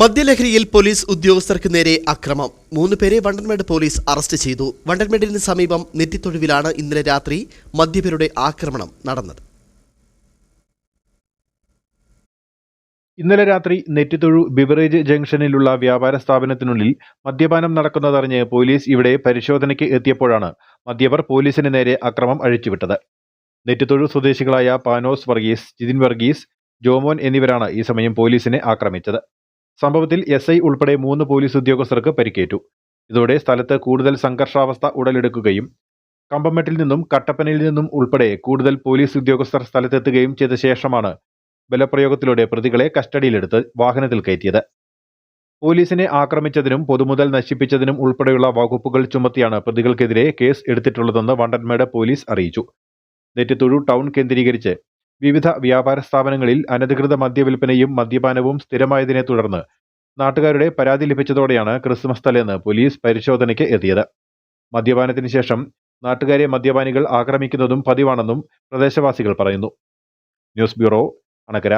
മദ്യലഹരിയിൽ പോലീസ് ഉദ്യോഗസ്ഥർക്ക് നേരെ അക്രമം. മൂന്ന് പേരെ വണ്ടൻമേട് പോലീസ് അറസ്റ്റ് ചെയ്തു. വണ്ടൻമേടിന് സമീപം നെറ്റിത്തൊടുവിലാണ് ഇന്നലെ രാത്രി മദ്യപരുടെ ആക്രമണം നടന്നത്. ഇന്നലെ രാത്രി നെറ്റിത്തൊഴു ബിവറേജ് ജംഗ്ഷനിലുള്ള വ്യാപാര സ്ഥാപനത്തിനുള്ളിൽ മദ്യപാനം നടക്കുന്നതറിഞ്ഞ് പോലീസ് ഇവിടെ പരിശോധനയ്ക്ക് എത്തിയപ്പോഴാണ് മദ്യപർ പോലീസിന് നേരെ അക്രമം അഴിച്ചുവിട്ടത്. നെറ്റിത്തൊഴു സ്വദേശികളായ പാനോസ് വർഗീസ് ജിതിൻ വർഗീസ് ജോമോൻ എന്നിവരാണ് ഈ സമയം പോലീസിനെ ആക്രമിച്ചത്. സംഭവത്തിൽ എസ് ഐ ഉൾപ്പെടെ മൂന്ന് പോലീസ് ഉദ്യോഗസ്ഥർക്ക് പരിക്കേറ്റു. ഇതോടെ സ്ഥലത്ത് കൂടുതൽ സംഘർഷാവസ്ഥ ഉടലെടുക്കുകയും കമ്പമെട്ടിൽ നിന്നും കട്ടപ്പനയിൽ നിന്നും ഉൾപ്പെടെ കൂടുതൽ പോലീസ് ഉദ്യോഗസ്ഥർ സ്ഥലത്തെത്തുകയും ചെയ്ത ശേഷമാണ് ബലപ്രയോഗത്തിലൂടെ പ്രതികളെ കസ്റ്റഡിയിലെടുത്ത് വാഹനത്തിൽ കയറ്റിയത്. പോലീസിനെ ആക്രമിച്ചതിനും പൊതുമുതൽ നശിപ്പിച്ചതിനും ഉൾപ്പെടെയുള്ള വകുപ്പുകൾ ചുമത്തിയാണ് പ്രതികൾക്കെതിരെ കേസ് എടുത്തിട്ടുള്ളതെന്ന് വണ്ടൻമേട് പോലീസ് അറിയിച്ചു. നെറ്റിത്തൊഴു ടൗൺ കേന്ദ്രീകരിച്ച് വിവിധ വ്യാപാര സ്ഥാപനങ്ങളിൽ അനധികൃത മദ്യവിൽപ്പനയും മദ്യപാനവും സ്ഥിരമായതിനെ തുടർന്ന് നാട്ടുകാരുടെ പരാതി ലഭിച്ചതോടെയാണ് ക്രിസ്മസ് തലേന്ന് പോലീസ് പരിശോധനയ്ക്ക് എത്തിയത്. മദ്യപാനത്തിന് ശേഷം നാട്ടുകാരെ മദ്യപാനികൾ ആക്രമിക്കുന്നതും പതിവാണെന്നും പ്രദേശവാസികൾ പറയുന്നു. News bureau Anakkara.